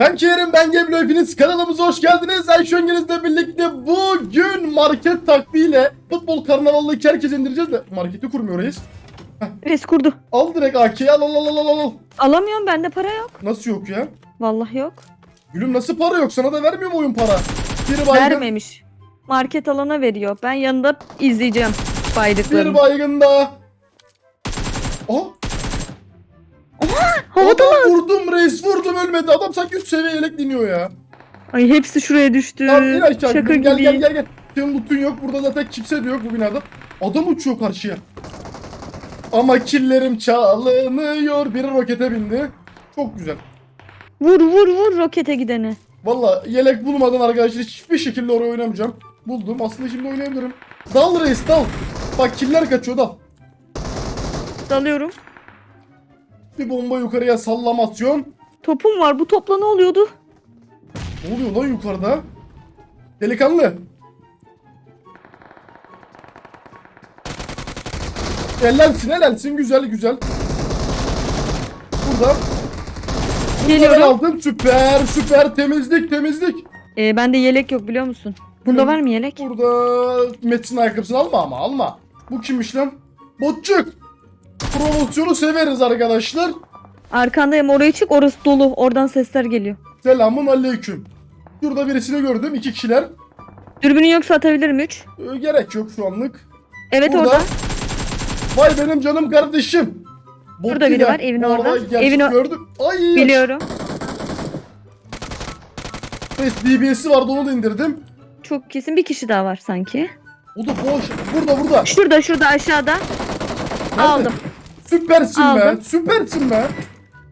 Ben Kerim, ben Geblo hepiniz kanalımıza hoş geldiniz. Ayşe Öngeniz'le birlikte bugün market taktiğiyle futbol karnavalını iki herkes indireceğiz de marketi kurmuyoruz. Res kurdu. Al direkt AK'yi al al al al al al. Alamıyorum bende para yok. Nasıl yok ya? Vallahi yok. Gülüm nasıl para yok? Sana da vermiyor mu oyun para? Biri baygın, Vermemiş. Market alana veriyor. Ben yanında izleyeceğim bir baydıklarını. baygın daha. Oh, Havada adam vurdum reis vurdum ölmedi. Adam sanki 3 seviye yelek diniyor ya. Ay hepsi şuraya düştü. Tamam in aşağı. Şaka Gel, gibi. gel gel gel gel. Senin loot'un yok. Burada zaten kimse de yok bu binada. Adam uçuyor karşıya. Ama killerim çalınıyor. Biri rokete bindi. Çok güzel. Vur vur vur rokete gideni. Valla yelek bulmadan arkadaşlar hiçbir şekilde oraya oynamayacağım. Buldum. Aslında şimdi oynayabilirim. Dal reis dal. Bak killer kaçıyor dal. Dalıyorum. Bir bomba yukarıya sallamasyon. Topum var. Bu topla ne oluyordu? Ne oluyor lan yukarıda? Delikanlı. Ellensin ellensin güzel güzel. Burada. Geliyorum. aldım süper süper temizlik temizlik. Ee, bende yelek yok biliyor musun? Bunda var mı yelek? Burada Metin ayakkabısını alma ama alma. Bu kimmiş lan? Botçuk. Promosyonu severiz arkadaşlar. Arkandayım oraya çık orası dolu. Oradan sesler geliyor. Selamun aleyküm. Şurada birisini gördüm. iki kişiler. Dürbünün yoksa atabilirim 3. Ee, gerek yok şu anlık. Evet Burada. orada. Vay benim canım kardeşim. Bot Burada biri var, evin orada. Evin o- gördüm. Ay. Biliyorum. Neyse DBS'i vardı onu da indirdim. Çok kesin bir kişi daha var sanki. O da boş. Burada burada. Şurada şurada aşağıda. Nerede? Aldım. Süpersin be. Aldım. Süpersin be.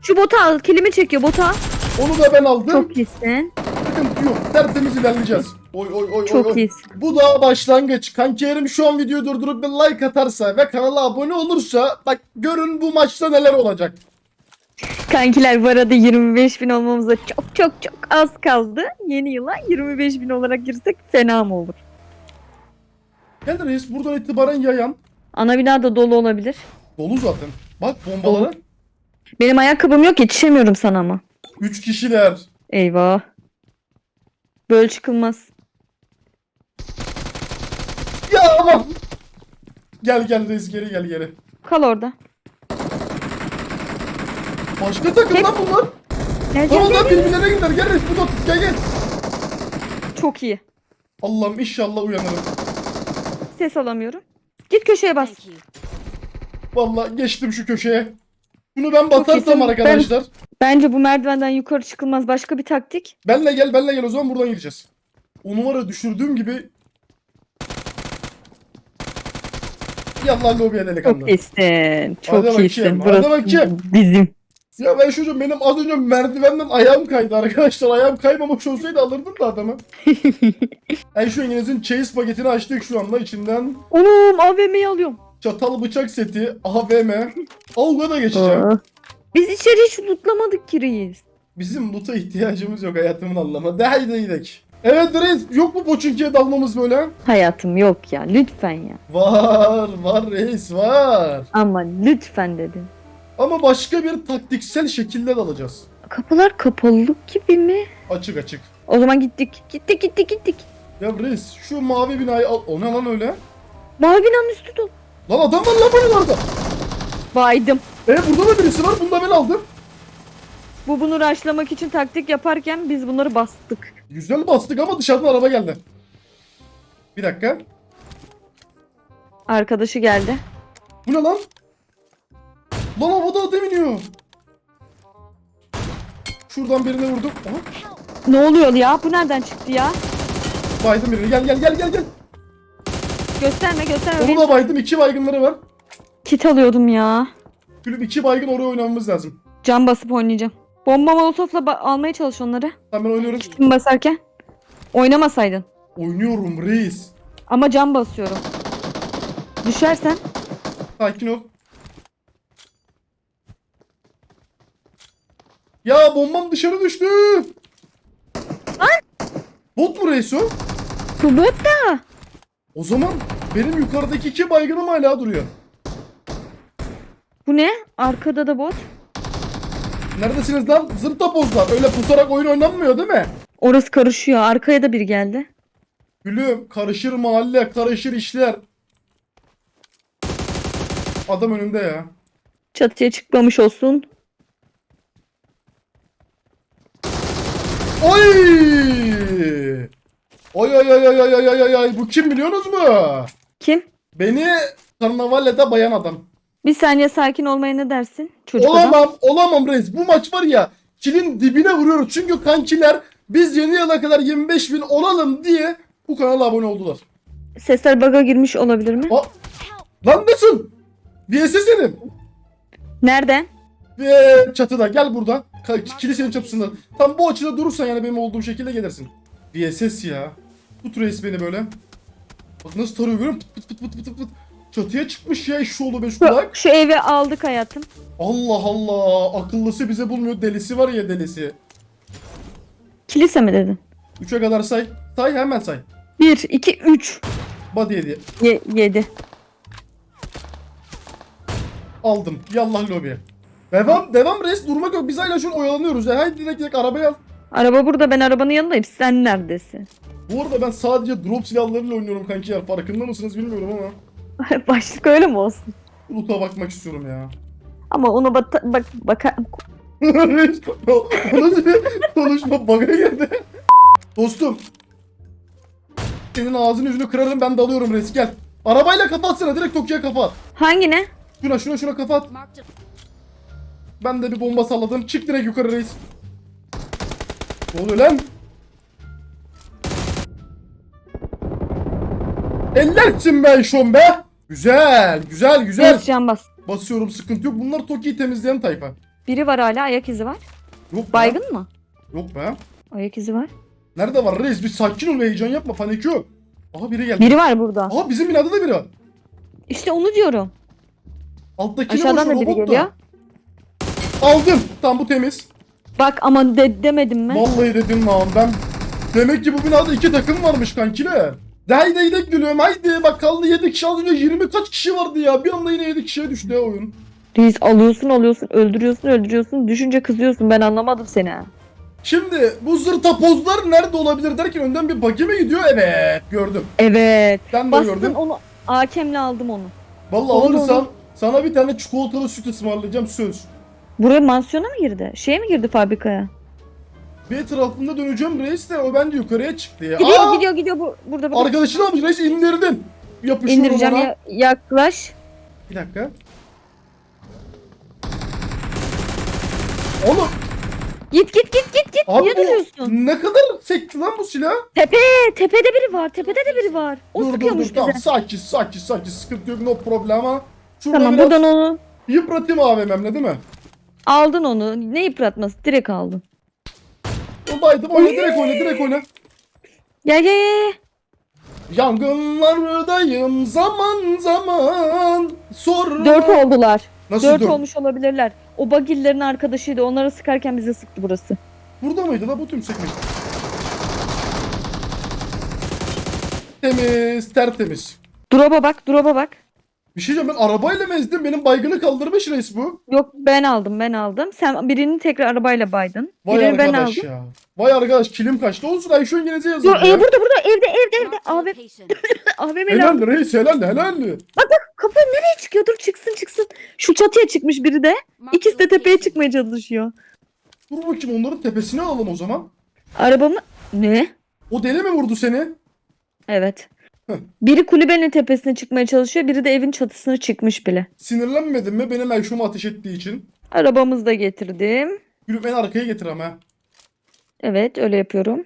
Şu botu al. Kilimi çekiyor botu al. Onu da ben aldım. Çok iyisin. Sıkıntı yok. Tertemiz ilerleyeceğiz. Oy oy oy oy. Çok oy. iyisin. Bu da başlangıç. Kanki Erim şu an videoyu durdurup bir like atarsa ve kanala abone olursa bak görün bu maçta neler olacak. Kankiler bu arada 25 bin olmamıza çok çok çok az kaldı. Yeni yıla 25 bin olarak girsek fena mı olur? Gel reis buradan itibaren yayan. Ana bina da dolu olabilir. Dolu zaten. Bak bombalara. Benim ayakkabım yok yetişemiyorum sana ama. 3 kişiler. Eyvah. Böyle çıkılmaz. Ya aman. Gel gel reis geri gel geri. Kal orada. Başka takım lan bunlar. Gel gel Tamam gel. birbirlerine gider. Gel reis burada tut gel gel. Çok iyi. Allah'ım inşallah uyanırım. Ses alamıyorum. Git köşeye bas. Vallahi geçtim şu köşeye. Bunu ben batarsam arkadaşlar. Bence bu merdivenden yukarı çıkılmaz. Başka bir taktik. Benle gel benle gel o zaman buradan gideceğiz. O numara düşürdüğüm gibi Yallah lobiye delikanlı. Çok iyisin. Çok Hadi iyisin. hadi Burası bakayım. bizim. Ya ben çocuğum benim az önce merdivenden ayağım kaydı arkadaşlar. Ayağım kaymamış olsaydı alırdım da adamı. En şu İngiliz'in chase paketini açtık şu anda. içinden Oğlum AVM'yi alıyorum. Çatal bıçak seti, AVM. Avga da geçeceğim. Aa. Biz içeri hiç lootlamadık ki reis. Bizim loot'a ihtiyacımız yok hayatımın anlamı. De haydi gidelim. Evet reis yok mu Poçinki'ye dalmamız böyle? Hayatım yok ya lütfen ya. Var var reis var. Ama lütfen dedim. Ama başka bir taktiksel şekilde dalacağız. Kapılar kapalı gibi mi? Açık açık. O zaman gittik. Gittik gittik gittik. Ya reis şu mavi binayı al. O ne lan öyle? Mavi binanın üstü dolu. Lan adam var lan bunun orada. Baydım. E burada da birisi var. Bunu da ben aldım. Bu bunu raşlamak için taktik yaparken biz bunları bastık. Güzel bastık ama dışarıdan araba geldi. Bir dakika. Arkadaşı geldi. Bu ne lan? Lan havada adam iniyor. Şuradan birine vurdum. Aha. Ne oluyor ya? Bu nereden çıktı ya? Baydım birini. Gel gel gel gel gel. Gösterme gösterme. Onu da baydım. iki baygınları var. kit alıyordum ya. Gülüm iki baygın oraya oynamamız lazım. Cam basıp oynayacağım. Bomba molotofla ba- almaya çalış onları. Tamam ben oynuyorum. Kim basarken? Oynamasaydın. Oynuyorum reis. Ama cam basıyorum. Düşersen Sakin ol. Ya bombam dışarı düştü. Bot mu reis o? bu bot da. O zaman benim yukarıdaki iki baygınım hala duruyor. Bu ne? Arkada da bot. Neredesiniz lan? Zırta pozlar. Öyle pusarak oyun oynanmıyor değil mi? Orası karışıyor. Arkaya da biri geldi. Gülüm karışır mahalle, karışır işler. Adam önünde ya. Çatıya çıkmamış olsun. Oy! Oy oy oy oy oy oy oy oy. Bu kim biliyorsunuz mu? Kim? Beni karnavalede bayan adam. Bir saniye sakin olmaya ne dersin? Çocuk olamam, adam. olamam reis. Bu maç var ya kilin dibine vuruyoruz. Çünkü kankiler biz yeni yıla kadar 25 bin olalım diye bu kanala abone oldular. Sesler baga girmiş olabilir mi? Aa, lan nasıl? VSS senin. Nereden? Ee, çatıda gel burada. Ka- kilisenin çatısında. Tam bu açıda durursan yani benim olduğum şekilde gelirsin. VSS ya. Tut reis beni böyle. Bak nasıl tarıyor görüyor musun? Pıt pıt pıt pıt pıt pıt. Çatıya çıkmış ya eşşoğlu beş Şu, kulak. şu evi aldık hayatım. Allah Allah. Akıllısı bize bulmuyor. Delisi var ya delisi. Kilise mi dedin? 3'e kadar say. Say hemen say. 1, 2, 3. Body hediye. 7. Aldım. Yallah lobiye. Devam, devam reis. Durmak yok. Biz hala şu an oyalanıyoruz. Ya. Haydi direkt direkt arabaya al. Araba burada ben arabanın yanındayım. Sen neredesin? Bu arada ben sadece drop silahlarıyla oynuyorum kankiler. Farkında mısınız bilmiyorum ama. Başlık öyle mi olsun? Loot'a bakmak istiyorum ya. Ama onu bak bak bak Reis, o o nasıl bir konuşma bug'a girdi. Dostum. Senin ağzını yüzünü kırarım ben dalıyorum reis gel. Arabayla kapatsana direkt Tokyo'ya kapat. hangi ne? Şuna şuna şuna kapat. Marked a Ben de bir bomba salladım. Çık direkt yukarı reis. Ne oluyor lan? Ellersin be şon be. Güzel, güzel, güzel. Can bas. Basıyorum sıkıntı yok. Bunlar Toki'yi temizleyen tayfa. Biri var hala ayak izi var. Yok be. Baygın mı? Yok be. Ayak izi var. Nerede var reis? Bir sakin ol heyecan yapma panik yok. Aha biri geldi. Biri var burada. Aha bizim binada da biri var. İşte onu diyorum. Alttakine Aşağıdan boş da biri robot geliyor. da. Aldım. Tam bu temiz. Bak ama de, demedim mi? Vallahi dedim lan ben. Demek ki bu binada iki takım varmış kankiler. Haydi haydi gülüyorum haydi. Bak kaldı 7 kişi az önce 20 kaç kişi vardı ya. Bir anda yine 7 kişiye düştü ya oyun. Reis alıyorsun alıyorsun öldürüyorsun öldürüyorsun düşünce kızıyorsun ben anlamadım seni. ha. Şimdi bu zırta pozlar nerede olabilir derken önden bir bagi mi gidiyor? Evet gördüm. Evet. Ben de Bastın gördüm. onu hakemle aldım onu. Vallahi Oldu, alırsam oldu. sana bir tane çikolatalı süt ısmarlayacağım söz. Buraya mansiyona mı girdi? Şeye mi girdi fabrikaya? Bir etrafında döneceğim reis de o bence yukarıya çıktı ya. Gidiyor Aa! gidiyor gidiyor bu burada burada. Arkadaşını almış reis indirdin. Yapışıyorum İndireceğim ona. ya- yaklaş. Bir dakika. Oğlum Git git git git git. abi Niye bu duruyorsun? ne kadar sekti lan bu silah? Tepe tepede biri var. Tepede de biri var. O dur dur sıkıyormuş dur tamam bize. sakin sakin sakin sıkıntı yok no problem ama. Şurada Tamam biraz buradan onu yıpratayım AVM'mle değil mi? aldın onu. Ne yıpratması? Direkt aldın. Oradaydım oyna direkt oyna direkt oyna. Gel gel gel. Yangınlardayım zaman zaman sonra. Dört oldular. Nasıl Dört dört? olmuş olabilirler. O bagillerin arkadaşıydı. Onları sıkarken bize sıktı burası. Burada mıydı la bu tüm sekmiş? Temiz tertemiz. Drop'a bak, drop'a bak. Bir şey diyeceğim ben arabayla mı ezdim? Benim baygını kaldırmış reis bu. Yok ben aldım, ben aldım. Sen birini tekrar arabayla baydın. Vay Birini ben arkadaş aldım. ya. Vay arkadaş kilim kaçtı. Olsun Ayşe Yengeniz'e yazın Yok, ya. e, burada burada evde evde evde. marked a AVM, location. AVM'li Helal reis helal helal. Kapı nereye çıkıyor? Dur çıksın çıksın. Şu çatıya çıkmış biri de. İkisi de tepeye çıkmaya çalışıyor. Dur bakayım onların tepesine alalım o zaman. Arabamı... Ne? O deli mi vurdu seni? Evet. Biri kulübenin tepesine çıkmaya çalışıyor. Biri de evin çatısına çıkmış bile. Sinirlenmedin mi benim Ayşe'mi ateş ettiği için? Arabamızı da getirdim. Gülüm en arkaya getir ama. Evet öyle yapıyorum.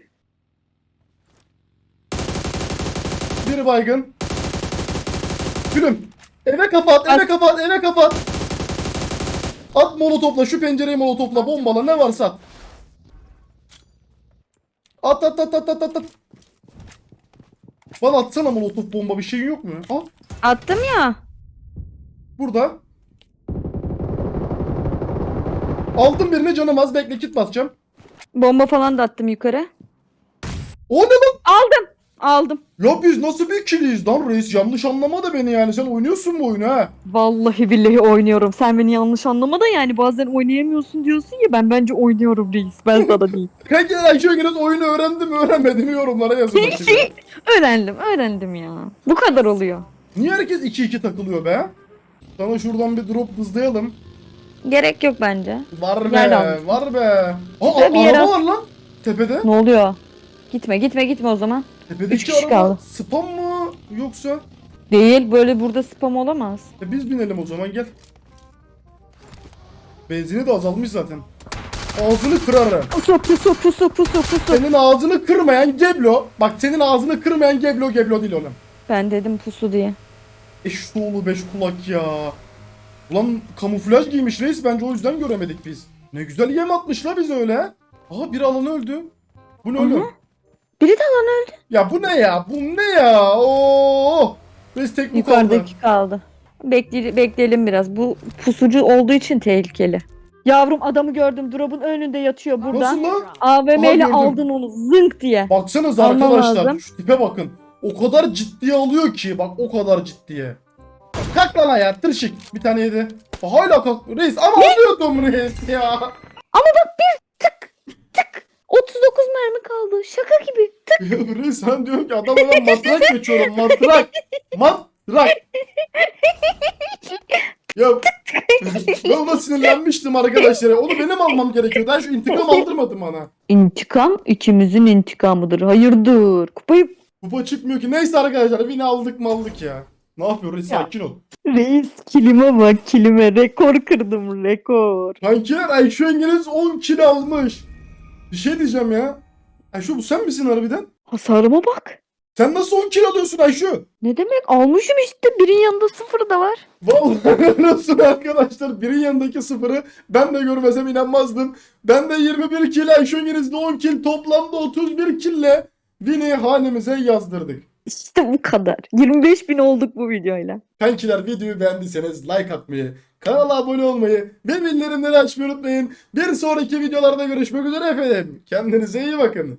Biri baygın. Gülüm eve kapat eve As- kapat eve kapat. At molotofla şu pencereyi molotofla bombala ne varsa at. At at at at at at. Bana atsana molotof bomba bir şeyin yok mu? Al Attım ya. burada. Aldım birine canım az bekle kit basacağım. Bomba falan da attım yukarı. O ne lan? Aldım. Aldım. Ya biz nasıl bir ikiliyiz lan reis? Yanlış anlama da beni yani. Sen oynuyorsun bu oyunu ha. Vallahi billahi oynuyorum. Sen beni yanlış anlama da yani bazen oynayamıyorsun diyorsun ya ben bence oynuyorum reis. Ben sana değil. Kanki Ayşe Öngörüz oyunu öğrendi mi öğrenmedi mi yorumlara yazın bakayım. öğrendim öğrendim ya. Bu kadar oluyor. Niye herkes 2-2 takılıyor be? Sana şuradan bir drop hızlayalım. Gerek yok bence. Var be, var be. Aa, Güzel bir araba al- var lan. Tepede. Ne oluyor? Gitme gitme gitme o zaman. Tepedeki Üç kişi araba kaldı. spam mı yoksa? Değil böyle burada spam olamaz. E biz binelim o zaman gel. Benzini de azalmış zaten. Ağzını kırarım. Pusu pusu pusu pusu pusu. Senin ağzını kırmayan Geblo. Bak senin ağzını kırmayan Geblo Geblo değil oğlum. Ben dedim pusu diye. Eşoğlu beş kulak ya. Ulan kamuflaj giymiş reis bence o yüzden göremedik biz. Ne güzel yem atmış la biz öyle. Aha bir alan öldü. Bu ne Aha. oğlum? Biri de lan Ya bu ne ya? Bu ne ya? Oo! Reis tek bu kaldı. yukarıdaki kaldı. Bekle, bekleyelim biraz. Bu pusucu olduğu için tehlikeli. Yavrum adamı gördüm. Drop'un önünde yatıyor burada. Nasıl lan? AVM Aha, ile gördüm. aldın onu zınk diye. Baksanıza Almam arkadaşlar. lazım. Şu tipe bakın. O kadar ciddiye alıyor ki. Bak o kadar ciddiye. Kalk lan ayağa tırşık. Bir tane yedi. Hala kalk. Reis ama alıyordum reis ya. Ama bak bir 39 mermi kaldı. Şaka gibi. Ya reis sen diyorsun ki adama ben matrak geçiyorum. Matrak. Matrak. Ya ben ona sinirlenmiştim arkadaşlar. Onu benim almam gerekiyordu. Ben şu intikam aldırmadım bana. İntikam ikimizin intikamıdır. Hayırdır? Kupayı Kupa çıkmıyor ki. Neyse arkadaşlar yine aldık maldık ya. Ne yapıyor reis Ya. sakin ol. Reis kilime bak kilime. Rekor kırdım rekor. Kankiler Ayşe İngiliz 10 kilo almış. Bir şey diyeceğim ya. Ayşe bu sen misin harbiden? Hasarıma bak. Sen nasıl 10 kilo alıyorsun Ayşe? Ne demek? Almışım işte. Birin yanında sıfır da var. Vallahi nasıl arkadaşlar birin yanındaki sıfırı ben de görmesem inanmazdım. Ben de 21 kilo Ayşe İngiliz'de 10 kil toplamda 31 kille Vini hanemize yazdırdık. İşte bu kadar. 25 bin olduk bu videoyla. Kankiler videoyu beğendiyseniz like atmayı, kanala abone olmayı ve bildirimleri açmayı unutmayın. Bir sonraki videolarda görüşmek üzere efendim. Kendinize iyi bakın.